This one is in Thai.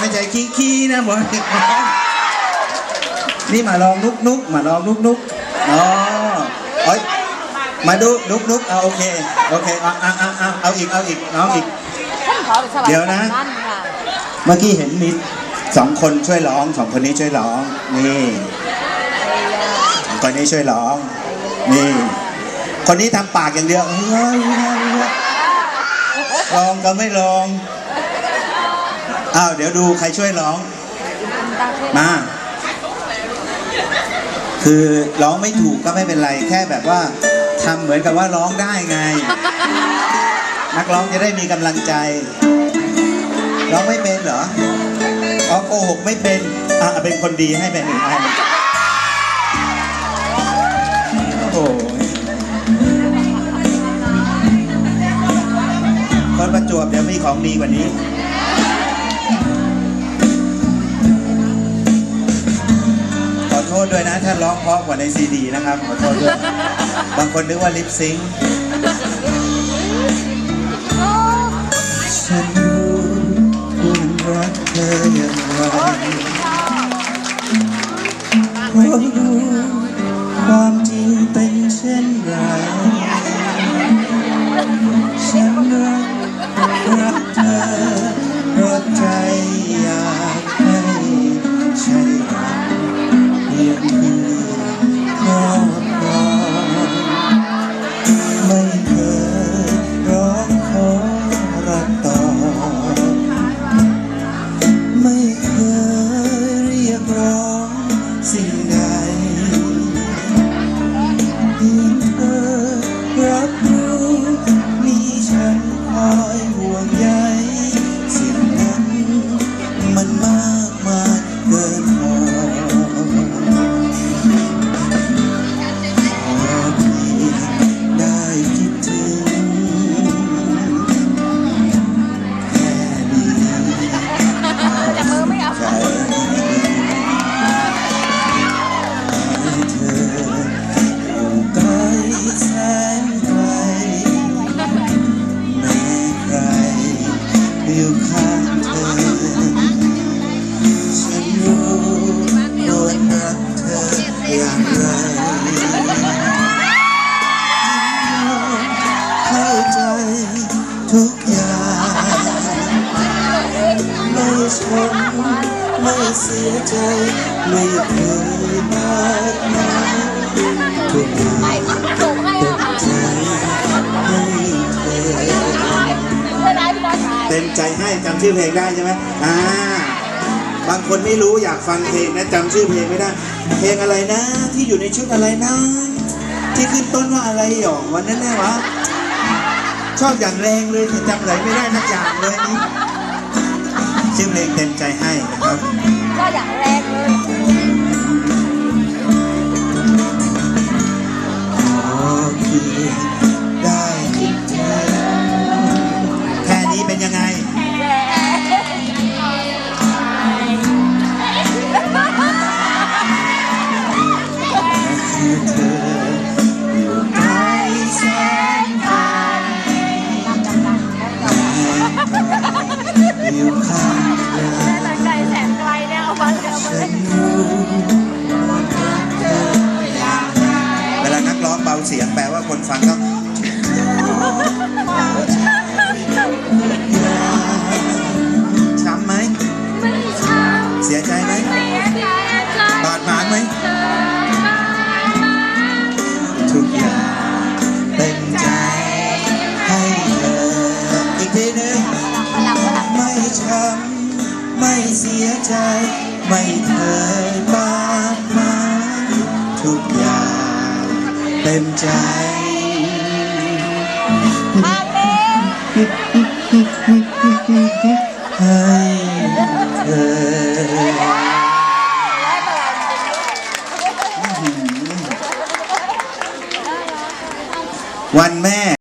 ไม่ใช่ขี้ขี้นะหมอเด็กน้องนี่มาลองนุกนุกมาลองนุกนุกอ๋อเอ้ยมาดูนุกนุกเอาโอเคโอเคเอาเอาเอาเอาเอาอีกเอาอีกน้องอีก เดี๋ยวนะ เมื่อกี้เห็นมีสองคนช่วยร้องสองคนนี้ช่วยร้องนี่สองคนนี้ช่วยร้องนี่ คนนี้ทำปากอย่างเดียวเฮ้ยเฮ้ยเฮ้ยเฮ้ยลองก็ไม่ลอง อ้าวเดี๋ยวดูใครช่วยร้อง มา คือร้องไม่ถูกก็ไม่เป็นไรแค่แบบว่าทำเหมือนกับว่าร้องได้ไง นักร้องจะได้มีกำลังใจ ร้องไม่เป็นเหรออ๋อโกหกไม่เป็นอะเป็นคนดีให้เป็นหนึ่งอันโอ้โหคนประจวบเดี๋ยวมีของดีกว่านี้ ด้วยนะ ถ้าร้องเพราะกว่าในซีดีนะครับขอโทษด้วย บางคนนึกว่าลิปซิงค์ฉันรู้คุณรักเธออย่างไรเพราะรู้ความจริงเป็นเช่นไร ไม่ ใจไม่เคยมากมายทุกอย่างถูกให้อาหารใจให้เธอเต็มใจให้จำชื่อเพลงได้ใช่ไหมอ่า บางคนไม่รู้อยากฟังเพลงนะจำชื่อเพลงไม่ได้ เพลงอะไรนะ ที่อยู่ในชุดอะไรนะ ที่ขึ้นต้นว่าอะไรหยองวันนั้นแน่วะชอบอย่างแรงเลยแต่จำอะไรไม่ได้นักอย่างเลยนี่ชื่อเพลงเต็มใจให้นะครับ อย่างแรกเลยขอเพียง ฟังเขาช้ำไหมเสียใจไหมบาดหมางไหมทุกอย่างเป็นใจให้เธออีกทีหนึงพลังพลังไม่ช้ำไม่เสียใจ ไม่เคยบาดหมางทุกอย่างเต็มใจ อาเมนให้เธอร้อยพลังวันแม่